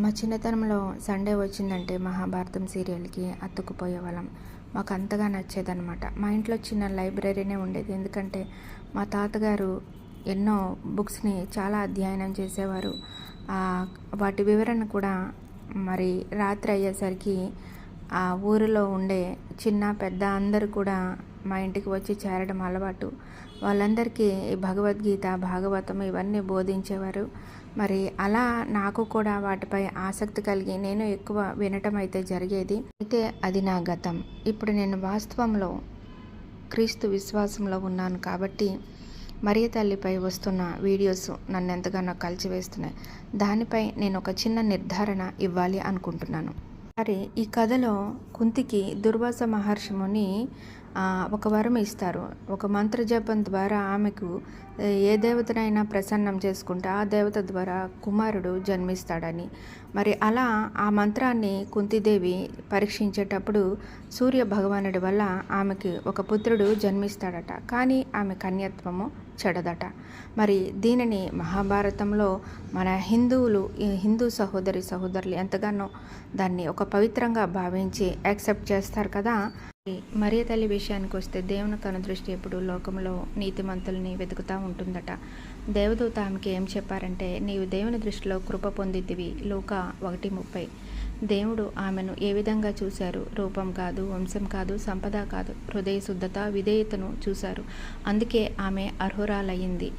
మా చిన్నతనంలో సండే వచ్చిందంటే మహాభారతం సీరియల్కి అత్తుకుపోయే వాళ్ళం మాకు అంతగా నచ్చేదన్నమాట. మా ఇంట్లో చిన్న లైబ్రరీనే ఉండేది. ఎందుకంటే మా తాతగారు ఎన్నో బుక్స్ని చాలా అధ్యయనం చేసేవారు. వాటి వివరణ కూడా మరి రాత్రి అయ్యేసరికి ఆ ఊరిలో ఉండే చిన్న పెద్ద అందరూ కూడా మా ఇంటికి వచ్చి చేరడం అలవాటు. వాళ్ళందరికీ భగవద్గీత భాగవతం ఇవన్నీ బోధించేవారు. మరి అలా నాకు కూడా వాటిపై ఆసక్తి కలిగి నేను ఎక్కువ వినటం అయితే జరిగేది. అయితే అది నా గతం. ఇప్పుడు నేను వాస్తవంలో క్రీస్తు విశ్వాసంలో ఉన్నాను కాబట్టి మరియ తల్లిపై వస్తున్న వీడియోస్ నన్ను ఎంతగానో కలిచివేస్తున్నాయి దానిపై నేను ఒక చిన్న నిర్ధారణ ఇవ్వాలి అనుకుంటున్నాను. మరి ఈ కథలో కుంతికి దుర్వాస మహర్షి ముని ఒక వరం ఇస్తారు. ఒక మంత్ర జపం ద్వారా ఆమెకు ఏ దేవతనైనా ప్రసన్నం చేసుకుంటే ఆ దేవత ద్వారా కుమారుడు జన్మిస్తాడని. మరి అలా ఆ మంత్రాన్ని కుంతిదేవి పరీక్షించేటప్పుడు సూర్య భగవానుడి వల్ల ఆమెకి ఒక పుత్రుడు జన్మిస్తాడట. కానీ ఆమె కన్యత్వము చెడదట. మరి దీనిని మహాభారతంలో మన హిందువులు ఈ హిందూ సహోదరి సహోదరులు ఎంతగానో దాన్ని ఒక పవిత్రంగా భావించి యాక్సెప్ట్ చేస్తారు కదా? మరియ తల్లి విషయానికి వస్తే దేవుని కనుదృష్టి ఎప్పుడు లోకంలో నీతిమంతుల్ని వెతుకుతూ ఉంటుందట. దేవదూత ఆమెకి ఏం చెప్పారంటే నీవు దేవుని దృష్టిలో కృప పొందితివి. లూక ఒకటి ముప్పై. దేవుడు ఆమెను ఏ విధంగా చూశారు? రూపం కాదు వంశం కాదు సంపద కాదు హృదయ శుద్ధత విధేయతను చూశారు. అందుకే ఆమె అర్హురాలయ్యింది.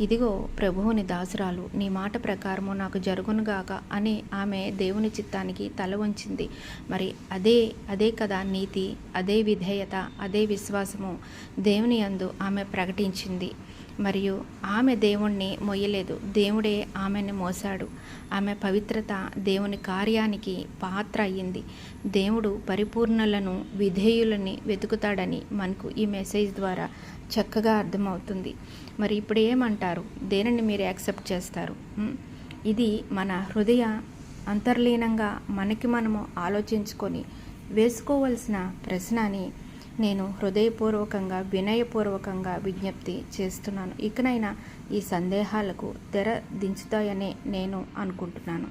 ఇదిగో ప్రభువుని దాసురాలు నీ మాట ప్రకారము నాకు జరుగునుగాక అని ఆమె దేవుని చిత్తానికి తల వంచింది. మరి అదే అదే కదా నీతి అదే విధేయత అదే విశ్వాసము దేవుని యందు ఆమె ప్రకటించింది. మరియు ఆమె దేవుణ్ణి మొయ్యలేదు. దేవుడే ఆమెను మోసాడు ఆమె పవిత్రత దేవుని కార్యానికి పాత్ర అయ్యింది. దేవుడు పరిపూర్ణలను విధేయులని వెతుకుతాడని మనకు ఈ మెసేజ్ ద్వారా చక్కగా అర్థమవుతుంది. మరి ఇప్పుడు ఏమంటారు? దేనిని మీరు యాక్సెప్ట్ చేస్తారు? ఇది మన హృదయ అంతర్లీనంగా మనకి మనము ఆలోచించుకొని వేసుకోవలసిన ప్రశ్న అని నేను హృదయపూర్వకంగా వినయపూర్వకంగా విజ్ఞప్తి చేస్తున్నాను. ఇకనైనా ఈ సందేహాలకు తెర దించుతాయనే నేను అనుకుంటున్నాను.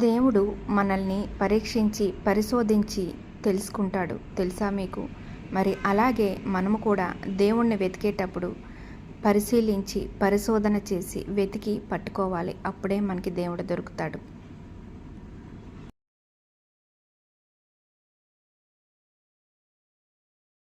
దేవుడు మనల్ని పరీక్షించి పరిశోధించి తెలుసుకుంటాడు. తెలుసా మీకు? మరి అలాగే మనము కూడా దేవుణ్ణి వెతికేటప్పుడు పరిశీలించి పరిశోధన చేసి వెతికి పట్టుకోవాలి. అప్పుడే మనకి దేవుడు దొరుకుతాడు.